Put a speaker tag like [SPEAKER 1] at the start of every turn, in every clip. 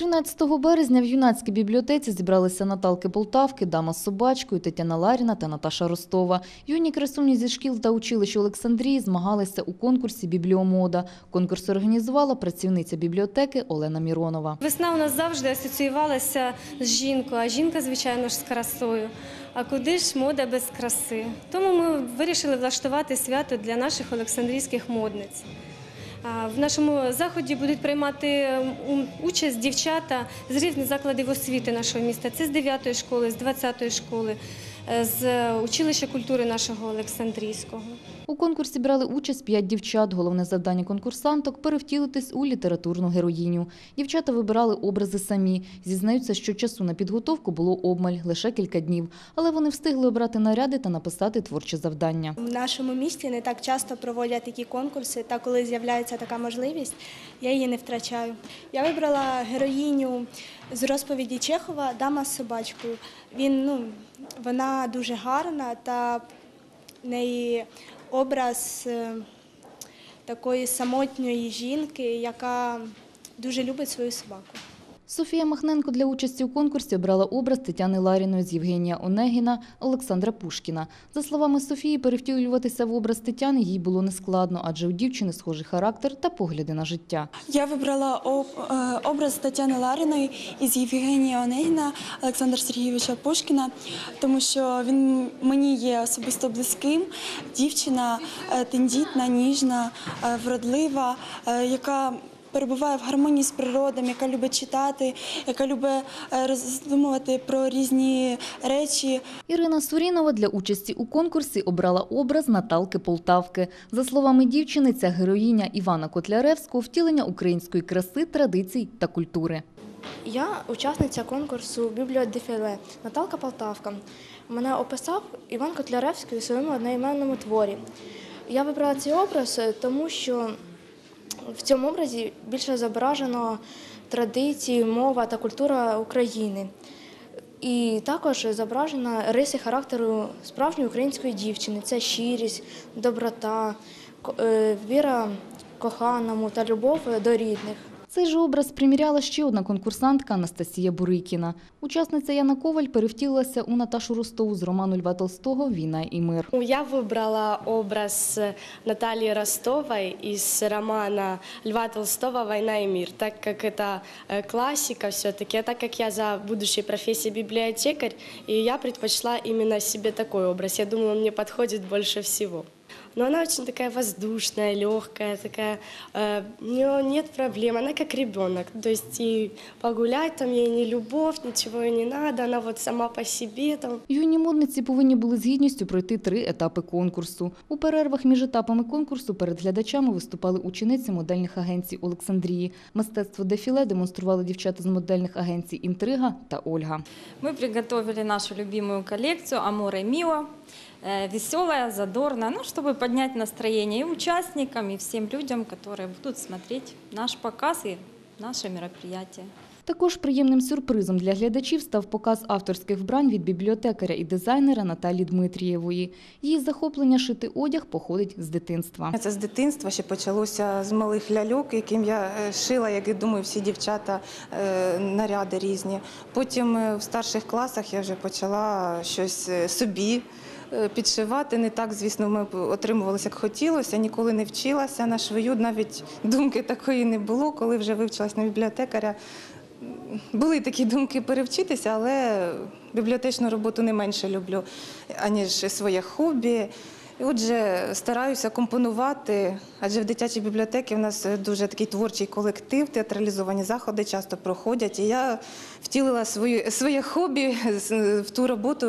[SPEAKER 1] 13 березня в юнацькій бібліотеці зібралися Наталки Полтавки, Дама з собачкою, Тетяна Ларіна та Наташа Ростова. Юні красуні зі шкіл та училищ Олександрії змагалися у конкурсі «Бібліомода». Конкурс організувала працівниця бібліотеки Олена Міронова.
[SPEAKER 2] Весна у нас завжди асоціювалася з жінкою, а жінка, звичайно ж, з красою. А куди ж мода без краси? Тому ми вирішили влаштувати свято для наших олександрійських модниць. В нашому заході будуть приймати участь дівчата з різних закладів освіти нашого міста. Це з 9 школи, з 20 школи, з училища культури нашого Олександрійського.
[SPEAKER 1] У конкурсі брали участь п'ять дівчат. Головне завдання конкурсанток – перевтілитись у літературну героїню. Дівчата вибирали образи самі. Зізнаються, що часу на підготовку було обмаль – лише кілька днів. Але вони встигли обрати наряди та написати творчі завдання.
[SPEAKER 3] В нашому місті не так часто проводять такі конкурси, та коли з'являється така можливість, я її не втрачаю. Я вибрала героїню з розповіді Чехова Дама з собачкою. Він, ну, вона дуже гарна та неї образ е, такої самотньої жінки, яка дуже любить свою собаку.
[SPEAKER 1] Софія Махненко для участі у конкурсі обрала образ Тетяни Ларіної з Євгенія Онегіна, Олександра Пушкіна. За словами Софії, перевтілюватися в образ Тетяни їй було нескладно, адже у дівчини схожий характер та погляди на життя.
[SPEAKER 4] Я вибрала е, образ Тетяни Лариної із Євгенія Онегіна Олександра Сергійовича Пушкіна, тому що він мені є особисто близьким. Дівчина е, тендітна, ніжна, е, вродлива, яка перебуває в гармонії з природом, яка любить читати, яка любить е, роздумувати про різні речі,
[SPEAKER 1] Ірина Сурінова для участі у конкурсі обрала образ Наталки Полтавки. За словами дівчини, ця героїня Івана Котляревського – втілення української краси, традицій та культури.
[SPEAKER 5] Я учасниця конкурсу Бібліодефіле Наталка Полтавка. Мене описав Іван Котляревський у своєму одноіменному творі. Я вибрала цей образ, е, тому що в цьому образі більше зображено традиції, мова та культура України. І також зображена риси характеру справжньої української дівчини. Це щирість, доброта, е, віра коханому та любов до рідних.
[SPEAKER 1] Цей же образ приміряла ще одна конкурсантка Анастасія Бурикіна. Учасниця Яна Коваль перевтілилася у Наташу Ростову з роману Льва Толстого «Війна і мир».
[SPEAKER 6] Я выбрала образ Натальи Ростовой из романа Льва Толстого «Война и мир», так как это э, классика все-таки, а так как я за будущей профессией библиотекарь, и я предпочла именно себе такой образ. Я думаю, он мне подходит больше всего. Но она очень такая воздушная, легкая, такая, э, у нее нет проблем, она как ребенок. То есть и погулять там ей не любовь, ничего ей не надо, она вот сама по себе там
[SPEAKER 1] Юні модниці повинні були з гідністю пройти три етапи конкурсу. У перервах між етапами конкурсу перед глядачами виступали учениці модельних агенцій Олександрії. Мистецтво дефіле демонстрували дівчата з модельних агенцій «Інтрига» та «Ольга».
[SPEAKER 7] Мы приготовили нашу любимую коллекцию «Аморе Мио». Э, Веселая, задорная, ну, чтобы поднять настроение и участникам, и всем людям, которые будут смотреть наш показ и наше мероприятие.
[SPEAKER 1] Також приємним сюрпризом для глядачів став показ авторських вбрань від бібліотекаря і дизайнера Наталі Дмитрієвої. Її захоплення шити одяг походить з дитинства.
[SPEAKER 8] Це з дитинства ще почалося з малих ляльок, яким я е, шила, як і думаю, всі дівчата е, наряди різні. Потім е, в старших класах я вже почала щось е, собі. е, Підшивати не так, звісно, ми отримувалися, як хотілося. Ніколи не вчилася на швою. Навіть думки такої не було, коли вже вивчилась на бібліотекаря. Були такі думки перевчитися, але бібліотечну роботу не менше люблю, аніж своє хобі. І Отже, стараюся компонувати, адже в дитячій бібліотеці в нас дуже такий творчий колектив, театралізовані заходи часто проходять. І я втілила свою, своє хобі в ту роботу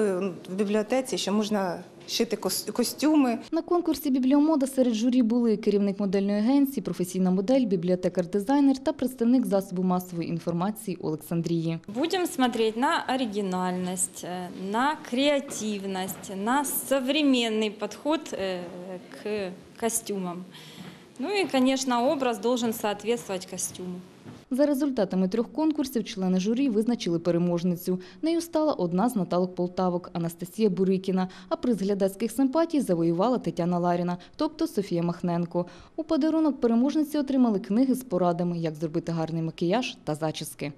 [SPEAKER 8] в бібліотеці, що можна шити кос- костюми.
[SPEAKER 1] На конкурсі «Бібліомода» серед журі були керівник модельної агенції, професійна модель, бібліотекар-дизайнер та представник засобу масової інформації Олександрії.
[SPEAKER 7] Будем смотреть на оригинальность, э, на креативность, на современный подход э, к костюмам. Ну и, конечно, образ должен соответствовать костюму.
[SPEAKER 1] За результатами трьох конкурсів члени журі визначили переможницю. Нею стала одна з Наталок Полтавок – Анастасія Бурикіна, а приз глядацьких симпатій завоювала Тетяна Ларіна, тобто Софія Махненко. У подарунок переможниці отримали книги з порадами, як зробити гарний макіяж та зачіски.